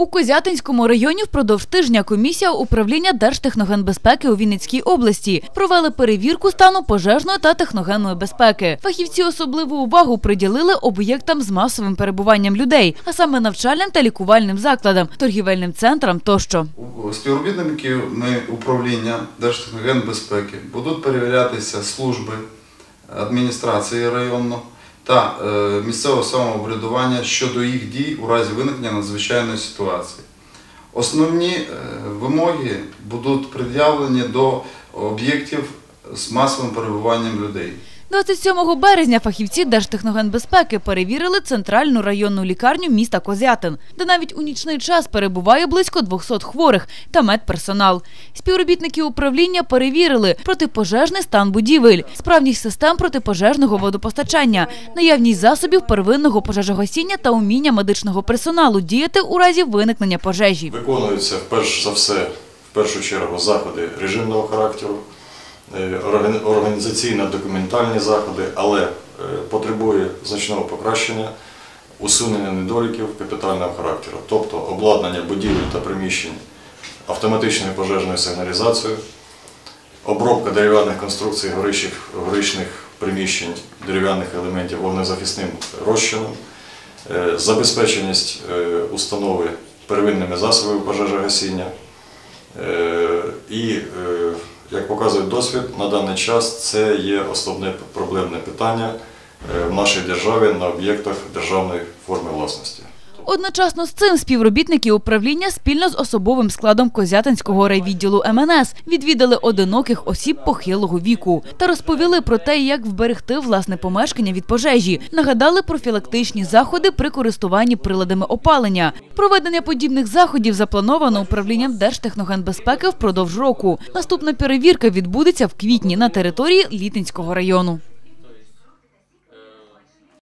У Козятинському районі впродовж тижня комісія управління Держтехногенбезпеки у Вінницькій області провели перевірку стану пожежної та техногенної безпеки. Фахівці особливу увагу приділили об'єктам з масовим перебуванням людей, а саме навчальним та лікувальним закладам, торгівельним центрам тощо. Співробітниками управління Держтехногенбезпеки будуть перевірятися служби адміністрації районної та е, місцевого самоврядування щодо їх дій у разі виникнення надзвичайної ситуації. Основні е, вимоги будуть пред'явлені до об'єктів з масовим перебуванням людей. 27 березня фахівці Держтехногенбезпеки перевірили центральну районну лікарню міста Козятин, де навіть у нічний час перебуває близько 200 хворих та медперсонал. Співробітники управління перевірили протипожежний стан будівель, справність систем протипожежного водопостачання, наявність засобів первинного пожежогасіння та уміння медичного персоналу діяти у разі виникнення пожежі. Виконуються перш за все, в першу чергу, заходи режимного характеру, організаційно-документальні заходи, але е, потребує значного покращення, усунення недоліків капітального характеру, тобто обладнання будівель та приміщень автоматичною пожежною сигналізацією, обробка дерев'яних конструкцій горищих, горичних приміщень дерев'яних елементів вогнезахисним розчином, е, забезпеченість е, установи первинними засобами пожежогасіння. Е, І, е, як показує досвід, на даний час це є основне проблемне питання е, в нашій державі на об'єктах державної форми власності. Одночасно з цим співробітники управління спільно з особовим складом Козятинського райвідділу МНС відвідали одиноких осіб похилого віку та розповіли про те, як вберегти власне помешкання від пожежі. Нагадали профілактичні заходи при користуванні приладами опалення. Проведення подібних заходів заплановано управлінням Держтехногенбезпеки впродовж року. Наступна перевірка відбудеться в квітні на території Літинського району.